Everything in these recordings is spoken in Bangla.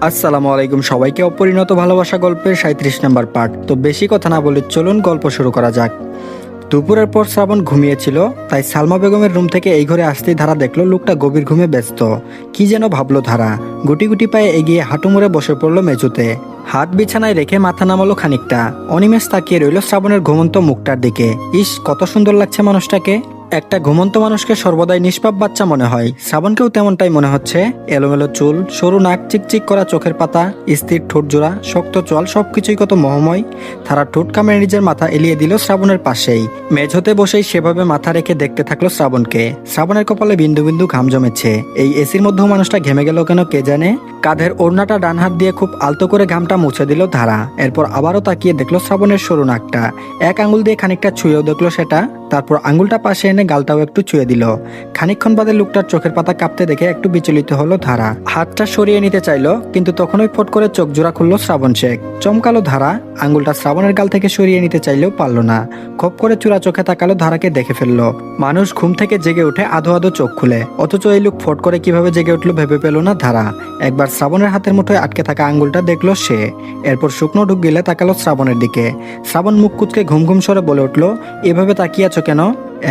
আসসালামু আলাইকুম সবাইকে অপরিণত ভালোবাসা গল্পের সাঁত্রিশ নাম্বার পার্ট তো বেশি কথা না বলে চলুন গল্প শুরু করা যাক। দুপুরের পর শ্রাবণ ঘুমিয়েছিল, তাই সালমা বেগমের রুম থেকে এই ঘরে আসতেই ধারা দেখল লোকটা গভীর ঘুমে ব্যস্ত। কি যেন ভাবলো ধারা। গুটি গুটি পায়ে এগিয়ে হাঁটু মুড়ে বসে পড়ল মেঝুতে। হাত বিছানায় রেখে মাথা নামালো খানিকটা। অনিমেষ তাকিয়ে রইল শ্রাবণের ঘুমন্ত মুখটার দিকে। ইস, কত সুন্দর লাগছে মানুষটাকে। একটা ঘুমন্ত মানুষকে সর্বদাই নিষ্পাপ বাচ্চা মনে হয়। শ্রাবণকেও তেমনটাই মনে হচ্ছে। এলোমেলো চুল, সরু নাক, চিকচিক করা চোখের পাতা, স্থির ঠোঁট জোড়া, শক্ত চল সবকিছুই কত মহময়। তারা ঠোঁট কামড়ে নিজের মাথা এলিয়ে দিল শ্রাবণের পাশেই। মেঝোতে বসেই সেভাবে মাথা রেখে দেখতে থাকল শ্রাবণকে। শ্রাবণের কপালে বিন্দু বিন্দু ঘাম জমেছে। এই এসির মধ্যেও মানুষটা ঘেমে গেল কেন কে জানে? কাঁধের ওড়নাটা ডান হাত দিয়ে খুব আলতো করে ঘামটা মুছে দিল ধারা। এরপর আবারও তাকিয়ে দেখল শ্রাবণের সরু নাকটা। এক আঙুল দিয়ে খানিকটা ছুঁয়েও দেখল সেটা। তারপর আঙ্গুলটা পাশে এনে গালটাও একটু ছুঁয়ে দিল। খানিকক্ষণ বাদে লোকটার চোখের পাতা কাঁপতে দেখে একটু বিচলিত হলো ধারা। হাতটা সরিয়ে নিতে চাইলো, কিন্তু তখনই ফট করে চোখ জোড়া খুললো শ্রাবণ শেখ। চমকালো ধারা আঙ্গুলটা শ্রাবণের গাল থেকে সরিয়ে নিতে চাইলেও পারল না। খপ করে চূড়া চোখে তাকালো ধারাকে দেখে ফেলল। মানুষ ঘুম থেকে জেগে উঠে আধো আধো চোখ খুলে। অথচ এই লোক ফট করে কীভাবে জেগে উঠল ভেবে পেল না ধারা। একবার শ্রাবণের হাতের মুঠোয় আটকে থাকা আঙ্গুলটা দেখল সে। এরপর শুকনো ঢুক গেলে তাকালো শ্রাবণের দিকে। শ্রাবণ মুখ কুচকে ঘুম ঘুম সরে বলে উঠল, এভাবে তাকিয়ে আছো কেন?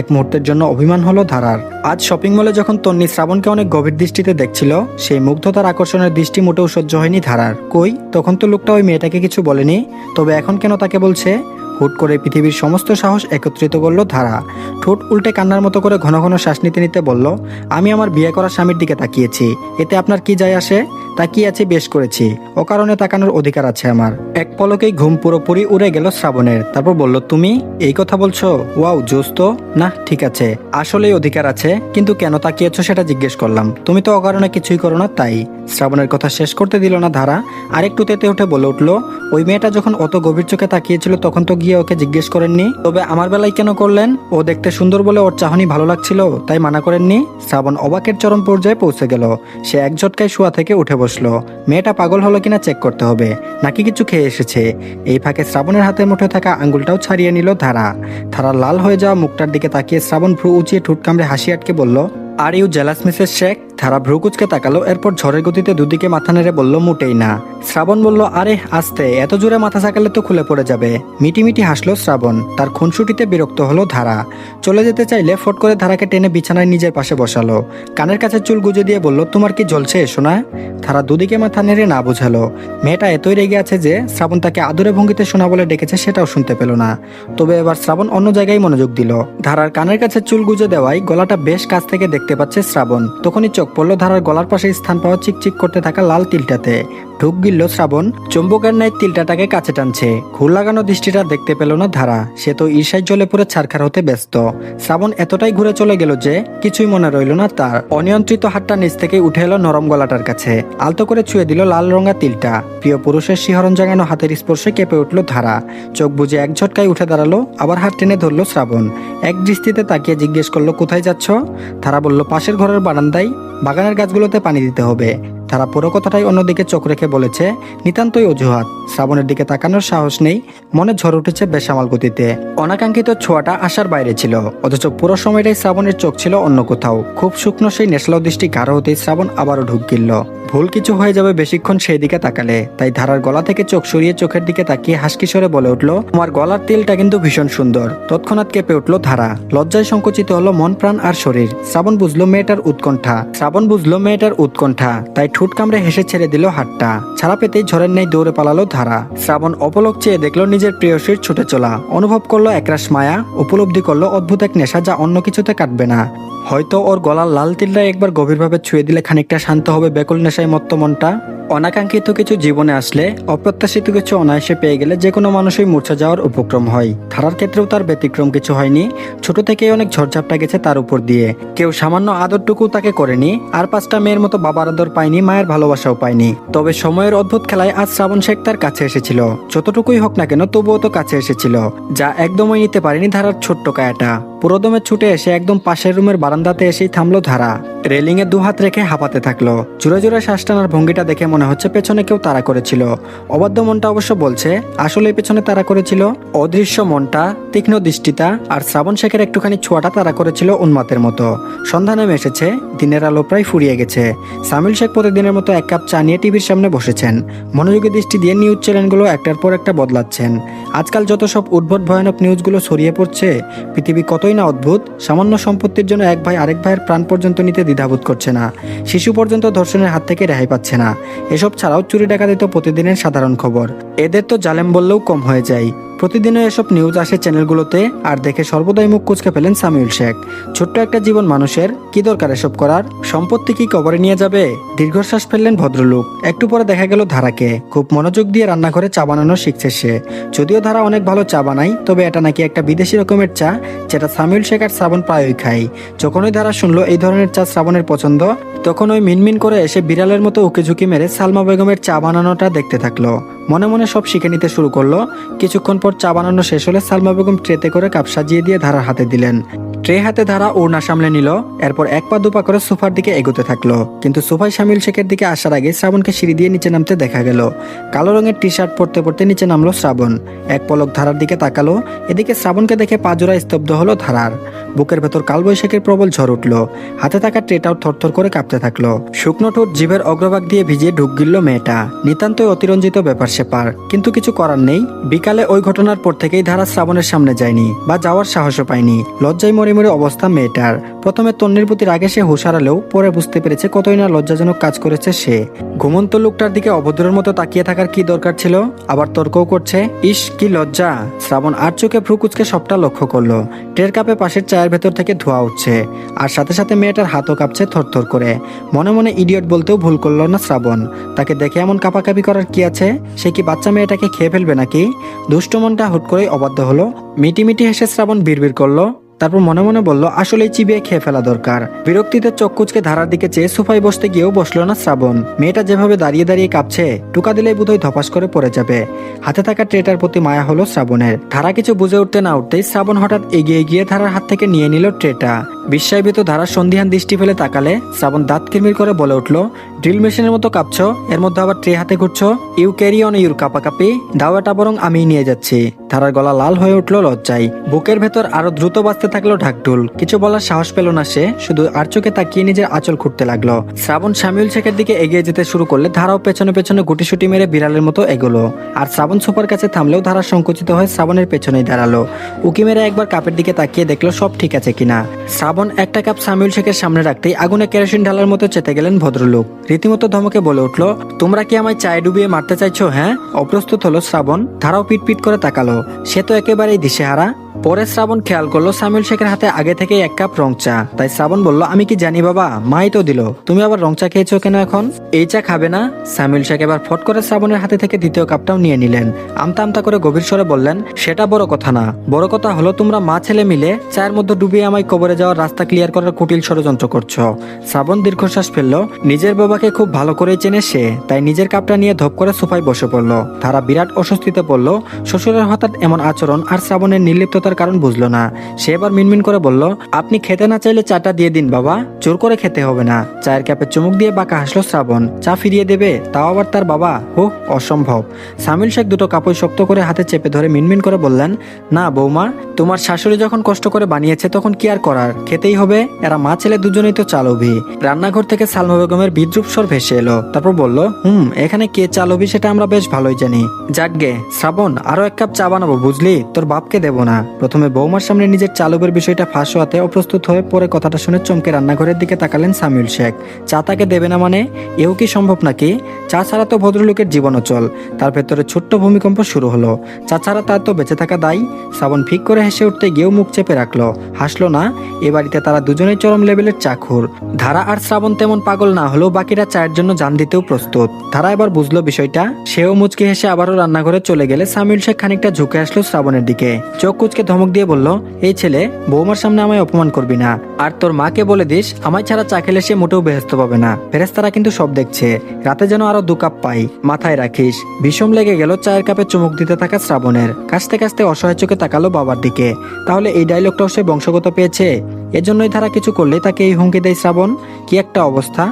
এক মুহূর্তের জন্য অভিমান হলো ধারার। আজ শপিং মলে যখন তন্নি শ্রাবণকে অনেক গভীর দৃষ্টিতে দেখছিল, সেই মুগ্ধতার আকর্ষণের দৃষ্টি মোটেও সহ্য হয়নি ধারার। কই, তখন তো লোকটা ওই মেয়েটাকে কিছু বলেনি? তবে এখন কেন তাকে বলছে? হুট করে পৃথিবীর সমস্ত সাহস একত্রিত করল ধারা। ঠোঁট উল্টে কান্নার মতো করে ঘন ঘন শ্বাস নিতে নিতে বলল, আমি আমার বিয়ে করা স্বামীর দিকে তাকিয়েছি। এতে আপনার কি যায় আসে? তাকিয়ে আছি, বেশ করেছি। ও কারণে তাকানোর অধিকার আছে আমার। এক পলকেই ঘুম পুরোপুরি উড়ে গেল শ্রাবণের। তারপর বলল, তুমি এই কথা বলছো? ওয়াও, জোস তো? না, ঠিক আছে। আসলেই অধিকার আছে, কিন্তু কেন তাকিয়েছো সেটা জিজ্ঞেস করলাম। তুমি তো অকারণে কিছুই করো না, তাই। শ্রাবণের কথা শেষ করতে দিল না ধারা। আরেকটু তেতে উঠে বলে উঠল, ওই মেয়েটা যখন অত গভীর চোখে তাকিয়েছিল, তখন তো গিয়ে ওকে জিজ্ঞেস করেননি? তবে আমার বেলায় কেন করলেন? ও দেখতে সুন্দর বলে ওর চাহনি ভালো লাগছিল, তাই মানা করেননি। শ্রাবণ অবাকের চরম পর্যায়ে পৌঁছে গেল। সে এক ঝটকায় শোয়া থেকে উঠে বসল। মেয়েটা পাগল হলো কিনা চেক করতে হবে। নাকি কিছু খেয়ে এসেছে। এই ফাঁকে শ্রাবণের হাতের মুঠে থাকা আঙ্গুলটাও ছাড়িয়ে নিল ধারা। ধারা লাল হয়ে যাওয়া মুখটার দিকে তাকিয়ে শ্রাবণ ভ্রু উঁচিয়ে ঠুট কামড়ে হাসি আটকে বলল are you jealous mrs Sheikh ধারা ভ্রুকুচকে তাকালো, এরপর ঝড়ের গতিতে দুদিকে মাথা নেড়ে বলল, মোটেই না। শ্রাবণ বলল, আরে, আস্তে, এত জোরে মাথা চাকালে তো খুলে পড়ে যাবে। মিটিমিটি হাসলো শ্রাবণ। তার খুনসুটিতে বিরক্ত হলো ধারা। চলে যেতে চাইলে ফট করে ধারাকে টেনে বিছানায় নিজের পাশে বসালো। কানের কাছে চুল গুজে দিয়ে বলল, তোমার কি জ্বলছে এসো না ধারা দুদিকে মাথা নেড়ে না বোঝালো। মেয়েটা এতই রেগে আছে যে শ্রাবণ তাকে আদুরে ভঙ্গিতে শোনা বলে ডেকেছে, সেটাও শুনতে পেল না। তবে এবার শ্রাবণ অন্য জায়গায় মনোযোগ দিল। ধারার কানের কাছে চুল গুজে দেওয়ায় গলাটা বেশ কাছ থেকে দেখতে পাচ্ছে শ্রাবণ। তখনই চোখ পড়ল ধারার গলার পাশে স্থান পাওয়া চিকচিক করতে থাকা লাল তিলটাতে। ঢুক গিলল শ্রাবণ, চুম্বকের ন্যায় তিলটাটাকে কাছে টানছে। ঘুর লাগানো দৃষ্টিটা দেখতে পেল না ধারা। সে তো ঈর্ষায় জলে পড়ে ছারখার হতে ব্যস্ত। শ্রাবণ এতটাই ঘুরে চলে গেল যে কিছুই মনে রইল না তার। অনিয়ন্ত্রিত হাতটা নিচ থেকে উঠে এলো নরম গলাটার কাছে। আলতো করে ছুঁয়ে দিল লাল রঙা তিলটা। প্রিয় পুরুষের শিহরণ জাগানো হাতের স্পর্শে কেঁপে উঠল ধারা। চোখ বুঝে এক ঝটকায় উঠে দাঁড়াল, আবার হাত টেনে ধরল শ্রাবণ। এক দৃষ্টিতে তাকিয়ে জিজ্ঞেস করল, কোথায় যাচ্ছ? ধারা বলল, পাশের ঘরের বারান্দায়। বাগানের গাছগুলোতে পানি দিতে হবে। তারা পুরো কথাটাই অন্যদিকে চোখ রেখে বলেছে, নিতান্তই অজুহাত। শ্রাবণের দিকে তাকানোর সাহস নেই, মনে ঝড় উঠেছে বেসামাল গতিতে। অনাকাঙ্ক্ষিত ছোঁয়াটা আসার বাইরে ছিল, অথচ পুরো সময়টাই শ্রাবণের চোখ ছিল অন্য কোথাও। খুব শুকনো সেই নেশলাও দৃষ্টি গাঢ় হতেই শ্রাবণ আবারও ঢুক গিলল। ভুল কিছু হয়ে যাবে বেশিক্ষণ সেই দিকে তাকালে। তাই ধারার গলা থেকে চোখ সরিয়ে চোখের দিকে তাকিয়ে হাসকিশোরে বলে উঠল, তোমার গলার তেলটা কিন্তু ভীষণ সুন্দর। তৎক্ষণাৎ কেঁপে উঠল ধারা। লজ্জায় সংকুচিত হলো মন, প্রাণ আর শরীর। শ্রাবণ বুঝলো মেয়েটার উৎকণ্ঠা। শ্রাবণ বুঝলো মেয়েটার উৎকণ্ঠা। তাই ঠুট কামড়ে হেসে ছেড়ে দিল হাতটা। ছাড়া পেতেই ঝড়ের নেই দৌড়ে পালালো ধারা। শ্রাবণ অপলক চেয়ে দেখল নিজের প্রিয়সীর ছুটে চলা। অনুভব করল একরাশ মায়া, উপলব্ধি করল অদ্ভুত এক নেশা যা অন্য কিছুতে কাটবে না। হয়তো ওর গলার লাল তিলটা একবার গভীরভাবে ছুঁয়ে দিলে খানিকটা শান্ত হবে বেকুল নেশায় মত্ত মনটা। অনাকাঙ্ক্ষিত কিছু জীবনে আসলে, অপ্রত্যাশিত কিছু অনায়াসে পেয়ে গেলে যে কোনো মানুষই মূর্ছা যাওয়ার উপক্রম হয়। ধারার ক্ষেত্রেও তার ব্যতিক্রম কিছু হয়নি। ছোট থেকেই অনেক ঝড়ঝাপটা গেছে তার উপর দিয়ে। কেউ সামান্য আদরটুকু তাকে করেনি, আর পাঁচটা মেয়ের মতো বাবার আদর পায়নি, মায়ের ভালোবাসাও পায়নি। তবে সময়ের অদ্ভুত খেলায় আজ শ্রাবণ শেখ তার কাছে এসেছিল। যতটুকুই হোক না কেন তবুও তো কাছে এসেছিল, যা একদমই নিতে পারেনি ধারার ছোট্ট কায়াটা। পুরোদমে ছুটে এসে একদম পাশের রুমের বারান্দাতে এসেই থামলো ধারা। রেলিং এ দুহাত রেখে হাঁপাতে থাকল। জোরে জোরে শ্বাস টানার ভঙ্গিটা দেখে মনে হচ্ছে পেছনে কেউ তাড়া করেছিল। অবাধ্য মনটা অবশ্য বলছে আসলে পেছনে তাড়া করেছিল? অদৃশ্য মনটা, তীক্ষ্ণ দৃষ্টিতা আর শ্রাবণ শেখের একটুখানি ছোঁয়াটা তাড়া করেছিল উন্মাতের মতো। সন্ধ্যা নেমে এসেছে, দিনের আলো প্রায় ফুরিয়ে গেছে। সামিল শেখ প্রতিদিনের মতো এক কাপ চা নিয়ে টিভির সামনে বসেছেন। মনোযোগী দৃষ্টি দিয়ে নিউজ চ্যানেলগুলো একটার পর একটা বদলাচ্ছেন। আজকাল যত সব উদ্ভট ভয়ানক নিউজগুলো ছড়িয়ে পড়ছে, পৃথিবী কতই না অদ্ভুত, সামান্য সম্পত্তির জন্য এক ভাই আরেক ভাইয়ের প্রাণ পর্যন্ত নিতে দ্বিধাবোধ করছে না। শিশু পর্যন্ত ধর্ষণের হাত থেকে রেহাই পাচ্ছে না। এসব ছাড়াও চুরি ডাকাতি তো প্রতিদিনের সাধারণ খবর। এদের তো জালেম বললেও কম হয়ে যায়। প্রতিদিনও এসব নিউজ আসে চ্যানেলগুলোতে আর দেখে সর্বদাই মুখ কুচকে ফেলেন সামিউল শেখ। ছোট্ট একটা জীবন মানুষের, কি দরকার এসব করার? সম্পত্তি কি কবরে নিয়ে যাবে? দীর্ঘশ্বাস ফেললেন ভদ্রলোক। একটু পরে দেখা গেল ধারাকে। খুব মনোযোগ দিয়ে রান্নাঘরে চা বানানো শিখছে সে। যদিও ধারা অনেক ভালো চা বানায়, তবে এটা নাকি একটা বিদেশি রকমের চা, যেটা সামিউল শেখ আর শ্রাবণ প্রায়ই খায়। যখনই ধারা শুনলো এই ধরনের চা শ্রাবণের পছন্দ তখন ওই মিনমিন করে এসে বিড়ালের মতো উকে ঝুঁকি মেরে সালমা বেগমের চা বানানোটা দেখতে থাকল। মনে মনে সব শিখে নিতে শুরু করল। কিছুক্ষণ পর চা বানানো শেষ হলে সালমা বেগম ট্রেতে করে কাপ সাজিয়ে দিয়ে ধারার হাতে দিলেন। ট্রে হাতে ধারা ওড়না সামলে নিল, এরপর এক পা দুপা করে সোফার দিকে এগোতে থাকল। কিন্তু সোফায় শামিল শেখের দিকে আসার আগে শ্রাবণকে সিঁড়ি দিয়ে নিচে নামতে দেখা গেল। কালো রঙের টি শার্ট পরতে পরতে নিচে নামলো শ্রাবণ। এক পলক ধারার দিকে তাকালো, এদিকে শ্রাবণকে দেখে পাজোড়া স্তব্ধ হলো ধারার। বুকের ভেতর কালবৈশাখীর প্রবল ঝড় উঠল। হাতে থাকা ট্রেটাও থরথর করে কাঁপতে থাকল। শুকনো ঠোঁট জিভের অগ্রভাগ দিয়ে ভিজিয়ে ঢুক গিলল মেয়েটা। নিতান্তই অতিরঞ্জিত ব্যাপার সেপার। কিন্তু কিছু করার নেই। বিকালে ওই ঘটনার পর থেকেই ধারা শ্রাবণের সামনে যায়নি বা যাওয়ার সাহসও পায়নি। লজ্জায় মরে মরে অবস্থা মেয়েটার। প্রথমে তন্নির প্রতি রাগে সে হুঁশারালেও পরে বুঝতে পেরেছে কতই না লজ্জাজনক কাজ করেছে সে। ঘুমন্ত লোকটার দিকে অভদ্রের মতো তাকিয়ে থাকার কি দরকার ছিল? আবার তর্কও করছে, ইস, কি লজ্জা! শ্রাবণ আর চোখে ভ্রু কুচকে সবটা লক্ষ্য করল। টের কাপে পাশের চায়ের ভেতর থেকে ধোয়া উঠছে আর সাথে সাথে মেয়েটার হাতও কাঁপছে থরথর করে। মনে মনে ইডিয়ট বলতেও ভুল করল না শ্রাবণ। তাকে দেখে এমন কাপাকাপি করার কি আছে? সে কি বাচ্চা মেয়েটাকে খেয়ে ফেলবে নাকি? দুষ্ট মনটা হুট করেই অবাধ্য হলো। মিটি মিটি হেসে শ্রাবণ বিড়বিড় করল তারপর মনে মনে বলল আসলে চিবিয়ে খেয়ে ফেলা দরকার। বিরক্তিতে চোখ কুচকে ধারার দিকে চেয়ে সোফায় বসতে গিয়েও বসল না শ্রাবণ। মেয়েটা যেভাবে দাঁড়িয়ে দাঁড়িয়ে কাঁপছে, টুকা দিলে বোধহয় ধপাস করে পড়ে যাবে। হাতে থাকা ট্রেটার প্রতি মায়া হলো শ্রাবণের। ধারা কিছু বুঝে উঠতে না উঠতেই শ্রাবণ হঠাৎ এগিয়ে গিয়ে ধারার হাত থেকে নিয়ে নিল ট্রেটা। বিস্ময়বিত ধারার সন্ধিহান দৃষ্টি ফেলে তাকালে শ্রাবণ দাঁত কিরমির করে বলে উঠল, ড্রিল মেশিনের মতো কাঁপছ, এর মধ্যে আবার ট্রে হাতে ঘুরছো? ইউ ক্যারি অন ইউর কাপাকাপি দাওয়াটা বরং আমি নিয়ে যাচ্ছি। ধারার গলা লাল হয়ে উঠল লজ্জায়। বুকের ভেতর আরও দ্রুত বাঁচতে থাকল ঢাকঢুল। কিছু বলার সাহস পেল না সে, শুধু আর চোখে তাকিয়ে নিজের আঁচল খুঁটতে লাগল। শ্রাবণ শামিউল শেখের দিকে এগিয়ে যেতে শুরু করলে ধারাও পেছনে পেছনে গুটিসুটি মেরে বিড়ালের মতো এগোলো। আর শ্রাবণ সুপার কাছে থামলেও ধারা সংকুচিত হয়ে শ্রাবণের পেছনেই দাঁড়াল। উকি মেরে একবার কাপের দিকে তাকিয়ে দেখল সব ঠিক আছে কিনা। শ্রাবণ একটা কাপ সামিউল শেখের সামনে রাখতেই আগুনে কেরোসিন ঢালার মতো চেতে গেলেন ভদ্রলোক। রীতিমতো ধমকে বলে উঠল, তোমরা কি আমায় চায় ডুবিয়ে মারতে চাইছো হ্যাঁ? অপ্রস্তুত হলো শ্রাবণ। ধারাও পিট পিট করে তাকালো। সে তো একেবারেই দিশেহারা। পরে শ্রাবণ খেয়াল করল সামিউল শেখের হাতে আগে থেকেই এক কাপ রং চা। তাই শ্রাবণ বলল, আমি কি জানি বাবা, মাই তো দিল। তুমি আবার রং চা খেয়েছো কেন এখন? এই চা খাবে না। সামিউল শেখ এবার ফট করে শ্রাবণের হাতে থেকে দ্বিতীয় কাপটাও নিয়ে নিলেন। আমতা আমতা করে গভীর স্বরে বললেন, সেটা বড় কথা না। বড় কথা হলো তোমরা মা ছেলে মিলে চায়ের মধ্যে ডুবিয়ে আমায় কবরে যাওয়ার রাস্তা ক্লিয়ার করার কুটিল ষড়যন্ত্র করছ। শ্রাবণ দীর্ঘশ্বাস ফেলল। নিজের বাবাকে খুব ভালো করেই চেনে সে, তাই নিজের কাপটা নিয়ে ধপ করে সোফায় বসে পড়ল। তারা বিরাট অস্বস্তিতে পড়ল। শ্বশুরের হঠাৎ এমন আচরণ আর শ্রাবণের নির্লিপ্ততার কারণ বুঝলো না। সে এবার মিনমিন করে বলল, আপনি খেতে না চাইলে চাটা দিয়ে দিন বাবা, জোর করে খেতে হবে না। চায়ের ক্যাপে চুমুক দিয়ে বাঁকা হাসলো শ্রাবণ। চা ফিরিয়ে দেবে, তাও আবার তার বাবা? হো অসম্ভব। সামিল শেখ দুটো কাপড় শক্ত করে হাতে চেপে ধরে মিনমিন করে বললেন, না বৌমা, তোমার শাশুড়ি যখন কষ্ট করে বানিয়েছে তখন কি আর করার? খেতেই হবে। এরা মা ছেলে দুজনেই তো চালবি রান্নাঘর থেকে সালমা বেগমের বিদ্রুপ স্বর ভেসে এলো। তারপর বলল, হুম, এখানে কে চালবি সেটা আমরা বেশ ভালোই জানি। যাকগে শ্রাবণ, আরও এক কাপ চা বানাবো, বুঝলি? তোর বাপকে দেবো না। প্রথমে বৌমার সামনে নিজের চালকের বিষয়টা ফাঁস হওয়াতে অপ্রস্তুত হয়ে পরে কথাটা শুনে চমকে রান্নাঘরের দিকে তাকালেন সামিউল শেখ। চা তাকে দেবে না মানে? এও কি সম্ভব নাকি? চা ছাড়া তো ভদ্রলোকের জীবন অচল তার ভেতরে ছোট্ট ভূমিকম্প শুরু হলো। চা ছাড়া তার তো বেঁচে থাকা দায়ী। শ্রাবণ ফিক করে হেসে উঠতে গিয়েও মুখ চেপে রাখল। হাসলো না, এ বাড়িতে তারা দুজনেই চরম লেভেলের চাখুর ধারা আর শ্রাবণ তেমন পাগল না হলেও বাকিরা চায়ের জন্য জান দিতেও প্রস্তুত। ধারা এবার বুঝলো বিষয়টা, সেও মুচকে হেসে আবারও রান্নাঘরে চলে গেলে সামিউল শেখ খানিকটা ঝুঁকে আসলো শ্রাবণের দিকে। চোখ কুচকে ধমক দিয়ে বলল, এই ছেলে, বৌমার সামনে আমায় অপমান করবি না। আর তোর মাকে বলে দিস, আমায় ছাড়া চা খেলে সে মোটেও বেহেস্ত পাবে না। ফেরেস্তারা কিন্তু সব দেখছে। রাতে যেন আরও দু কাপ পাই। মাথায় রাখিস, বিষম লেগে গেল চায়ের কাপে চুমুক দিতে থাকা শ্রাবণের। কাছতে কাছতে অসহায় চোখে তাকালো বাবার দিকে। তাহলে এই ডায়লগটাও সে বংশগত পেয়েছে? এজন্যই ধারা কিছু করলেই তাকে এই হুমকি দেয় শ্রাবণ? কি একটা অবস্থা?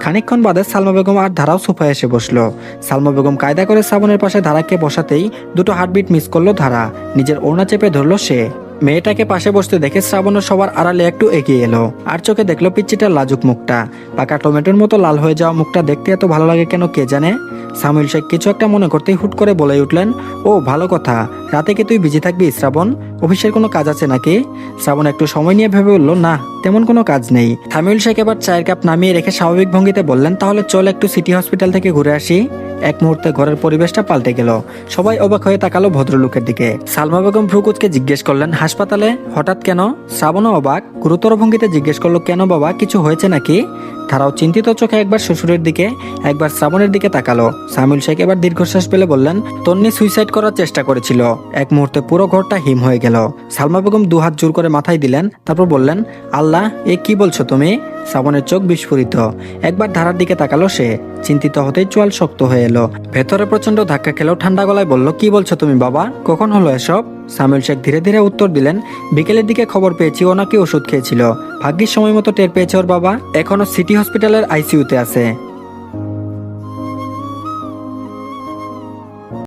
খানিকক্ষণ বাদে সালমা বেগম আর ধারাও সোফায় এসে বসল। সালমা বেগম কায়দা করে শ্রাবণের পাশে ধারাকে বসাতেই দুটো হার্টবিট মিস করল ধারা। নিজের ওড়না চেপে ধরলো সে। মেয়েটাকে পাশে বসতে দেখে শ্রাবণ সবার আড়ালে একটু এগিয়ে এলো। আর চোখে দেখল পিচ্চিটার লাজুক মুখটা। পাকা টমেটোর মতো লাল হয়ে যাওয়া মুখটা দেখতে এত ভালো লাগে কেন কে জানে? সামুল শেখ কিছু একটা মনে করতেই হুট করে বলে উঠলেন, ও, ভালো কথা। রাতে কি তুই বিজি থাকবি শ্রাবণ? অফিসের কোনো কাজ আছে নাকি? শ্রাবণ একটু সময় নিয়ে ভেবে বলল না, তেমন কোনো কাজ নেই। সামিউল শেখ এবার চায়ের কাপ নামিয়ে রেখে স্বাভাবিক ভঙ্গিতে বললেন, তাহলে চল একটু সিটি হসপিটাল থেকে ঘুরে আসি। এক মুহূর্তে ঘরের পরিবেশটা পাল্টে গেল। সবাই অবাক হয়ে তাকালো ভদ্রলোকের দিকে। সালমা বেগম ভ্রুকুচকে জিজ্ঞেস করলেন, হাসপাতালে? হঠাৎ কেন? শ্রাবণও অবাক। গুরুতর ভঙ্গিতে জিজ্ঞেস করল, কেন বাবা, কিছু হয়েছে নাকি? তারাও চিন্তিত চোখে একবার শ্বশুরের দিকে, একবার শ্রাবণের দিকে তাকালো। সামিউল শেখ এবার দীর্ঘশ্বাস পেলে বললেন, তন্নি সুইসাইড করার চেষ্টা করেছিল। এক মুহূর্তে পুরো ঘরটা হিম হয়ে গেল। সালমা বেগম দুহাত জোর করে মাথায় দিলেন, তারপর বললেন, আল্লাহ, এ কি বলছো তুমি? শ্রাবণের চোখ বিস্ফোরিত। একবার ধারার দিকে তাকালো সে। চিন্তিত হতেই চোয়াল শক্ত হয়ে এলো। ভেতরে প্রচণ্ড ধাক্কা খেলেও ঠান্ডা গলায় বলল, কি বলছো তুমি বাবা? কখন হলো এসব? সামিউল শেখ ধীরে ধীরে উত্তর দিলেন, বিকেলের দিকে খবর পেয়েছি ও নাকি ওষুধ খেয়েছিল। ভাগ্যের সময় মতো টের পেয়েছে ওর বাবা। এখনও সিটি হসপিটালের আইসিইউতে আছে।